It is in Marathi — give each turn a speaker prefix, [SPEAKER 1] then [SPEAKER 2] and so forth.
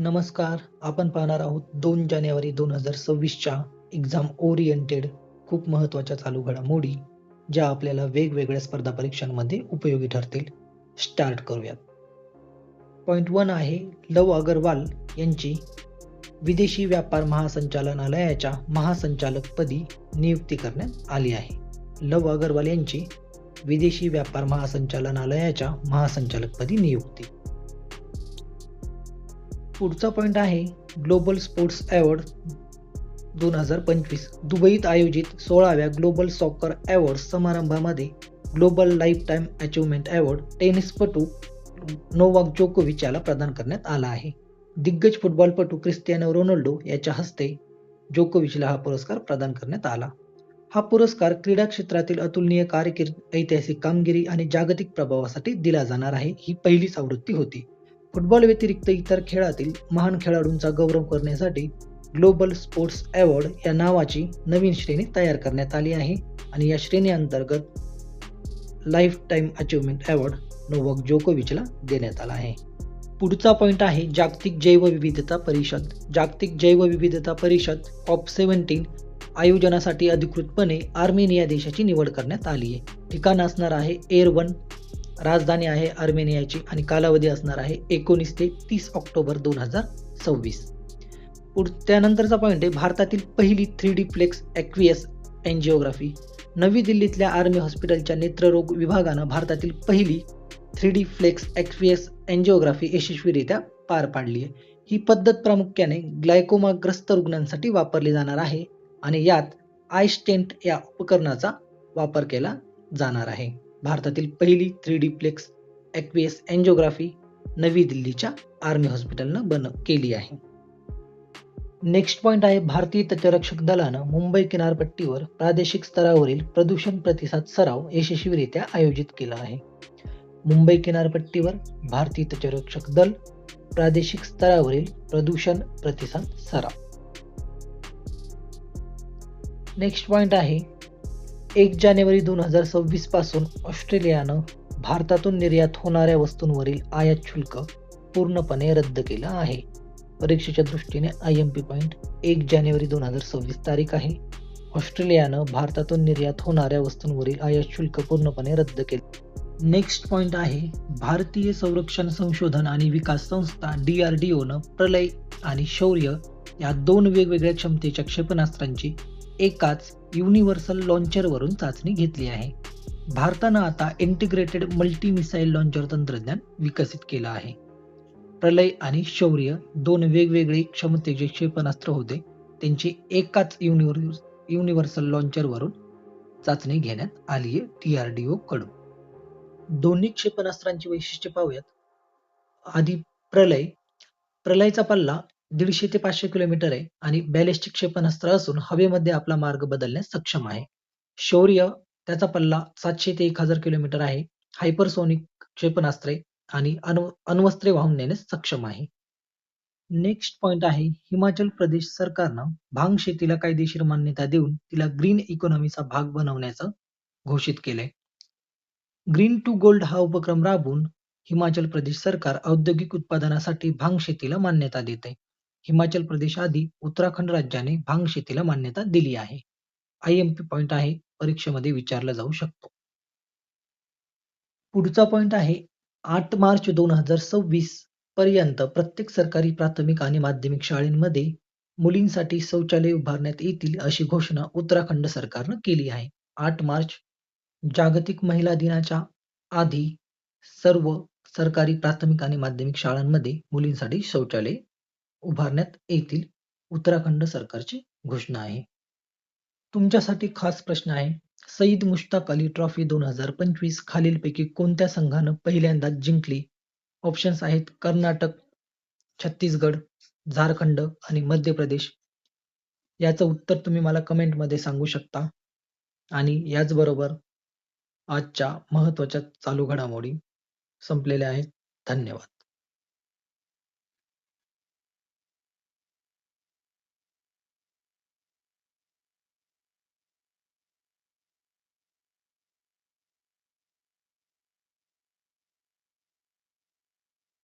[SPEAKER 1] नमस्कार आपण पाहणार आहोत दोन जानेवारी दोन हजार सव्वीसच्या एक्झाम ओरिएंटेड खूप महत्त्वाच्या चालू घडामोडी ज्या आपल्याला वेगवेगळ्या स्पर्धा परीक्षांमध्ये उपयोगी ठरतील. स्टार्ट करूयात. पॉईंट वन आहे लव अगरवाल यांची विदेशी व्यापार महासंचालनालयाच्या महासंचालकपदी नियुक्ती करण्यात आली आहे. लव अगरवाल यांची विदेशी व्यापार महासंचालनालयाच्या महासंचालकपदी नियुक्ती. पुढचा पॉईंट आहे ग्लोबल स्पोर्ट्स अवॉर्ड दोन हजार पंचवीस. दुबईत आयोजित सोळाव्या ग्लोबल सॉकर अवॉर्ड समारंभामध्ये global lifetime achievement award टेनिसपटू नोवाक जोकोविच याला प्रदान करण्यात आला आहे. दिग्गज फुटबॉलपटू क्रिस्टियानो रोनाल्डो याच्या हस्ते जोकोविचला हा पुरस्कार प्रदान करण्यात आला. हा पुरस्कार क्रीडा क्षेत्रातील अतुलनीय कारकीर्द ऐतिहासिक कामगिरी आणि जागतिक प्रभावासाठी दिला जाणार आहे. ही पहिलीच आवृत्ती होती. फुटबॉल व्यतिरिक्त इतर खेळातील महान खेळाडूंचा गौरव करण्यासाठी ग्लोबल स्पोर्ट्स अवॉर्ड या नावाची नवीन श्रेणी तयार करण्यात आली आहे. आणि या श्रेणी अंतर्गत lifetime achievement award Novak जोकोविचला देण्यात आला आहे. पुढचा पॉईंट आहे जागतिक जैवविविधता परिषद. जागतिक जैवविविधता परिषद कॉप सेव्हन्टीन आयोजनासाठी अधिकृतपणे आर्मेनिया देशाची निवड करण्यात आली आहे. ठिकाण असणार आहे एअर वन राजधानी आहे आर्मेनियाची आणि कालावधी असणार आहे एकोणीस ते तीस ऑक्टोबर दोन हजार सव्वीस. पुढ त्यानंतरचा पॉईंट आहे भारतातील पहिली three D flex aqueous angiography नवी दिल्लीतल्या आर्मी हॉस्पिटलच्या नेत्ररोग विभागानं भारतातील पहिली three D flex aqueous angiography यशस्वीरित्या पार पाडली आहे ही पद्धत प्रामुख्याने ग्लायकोमाग्रस्त रुग्णांसाठी वापरली जाणार आहे आणि यात आय स्टेंट या उपकरणाचा वापर केला जाणार आहे. भारतातील पहिली थ्री डी प्लेक्स ॲक्विएस एन्जिओग्राफी नवी दिल्लीच्या आर्मी हॉस्पिटलनं बन केली आहे. नेक्स्ट पॉईंट आहे भारतीय तटरक्षक दलानं मुंबई किनारपट्टीवर प्रादेशिक स्तरावरील प्रदूषण प्रतिसाद सराव यशस्वीरित्या आयोजित केला आहे. मुंबई किनारपट्टीवर भारतीय तटरक्षक दल प्रादेशिक स्तरावरील प्रदूषण प्रतिसाद सराव. नेक्स्ट पॉईंट आहे एक जानेवारी दोन हजार सव्वीसपासून ऑस्ट्रेलियानं भारतातून निर्यात होणाऱ्या वस्तूंवरील आयात शुल्क पूर्णपणे रद्द केलं आहे. परीक्षेच्या दृष्टीने आय एम पी पॉईंट एक जानेवारी दोन हजार सव्वीस तारीख आहे. ऑस्ट्रेलियानं भारतातून निर्यात होणाऱ्या वस्तूंवरील आयात शुल्क पूर्णपणे रद्द केले. नेक्स्ट पॉईंट आहे भारतीय संरक्षण संशोधन आणि विकास संस्था डी आर डी ओनं प्रलय आणि शौर्य या दोन वेगवेगळ्या क्षमतेच्या क्षेपणास्त्रांची एकाच युनिव्हर्सल लॉन्चरवरून चाचणी घेतली आहे. भारतानं आता इंटिग्रेटेड मल्टी मिसाईल लॉन्चर तंत्रज्ञान विकसित केलं आहे. प्रलय आणि शौर्य दोन वेगवेगळे क्षमतेचे क्षेपणास्त्र होते. त्यांची एकाच युनिव्हर्स युनिव्हर्सल लॉन्चरवरून चाचणी घेण्यात आली आहे टी आर डी ओ कडून. दोन्ही क्षेपणास्त्रांची वैशिष्ट्ये पाहूयात. आधी प्रलय. प्रलयचा पल्ला दीडशे ते पाचशे किलोमीटर आहे आणि बॅलिस्टिक क्षेपणास्त्र असून हवेमध्ये आपला मार्ग बदलण्यास सक्षम आहे. शौर्य त्याचा पल्ला सातशे ते एक हजार किलोमीटर आहे. हायपरसोनिक क्षेपणास्त्रे आणि अणु अण्वस्त्रे वाहून नेण्यास सक्षम आहे. नेक्स्ट पॉइंट आहे हिमाचल प्रदेश सरकारनं भांग शेतीला कायदेशीर मान्यता देऊन तिला ग्रीन इकॉनॉमीचा भाग बनवण्याचं घोषित केलंय. ग्रीन टू गोल्ड हा उपक्रम राबवून हिमाचल प्रदेश सरकार औद्योगिक उत्पादनासाठी भांग शेतीला मान्यता देते हिमाचल प्रदेश आधी उत्तराखंड राज्याने भांग शेतीला मान्यता दिली आहे. आय एम पी पॉइंट आहे परीक्षेमध्ये विचारला जाऊ शकतो. पुढचा पॉइंट आहे आठ मार्च दोन हजार सव्वीस पर्यंत प्रत्येक सरकारी प्राथमिक आणि माध्यमिक शाळेंमध्ये मुलींसाठी शौचालय उभारण्यात येतील अशी घोषणा उत्तराखंड सरकारनं केली आहे. आठ मार्च जागतिक महिला दिनाच्या आधी सर्व सरकारी प्राथमिक आणि माध्यमिक शाळांमध्ये मुलींसाठी शौचालय उभारण्यात येतील उत्तराखंड सरकारची घोषणा आहे. तुमच्यासाठी खास प्रश्न आहे सईद मुश्ताक अली ट्रॉफी दोन हजार पंचवीस खालीलपैकी कोणत्या संघानं पहिल्यांदा जिंकली? ऑप्शन्स आहेत कर्नाटक छत्तीसगड झारखंड आणि मध्य प्रदेश. याचं उत्तर तुम्ही मला कमेंटमध्ये सांगू शकता. आणि याचबरोबर आजच्या महत्त्वाच्या चालू घडामोडी संपलेल्या आहेत. धन्यवाद.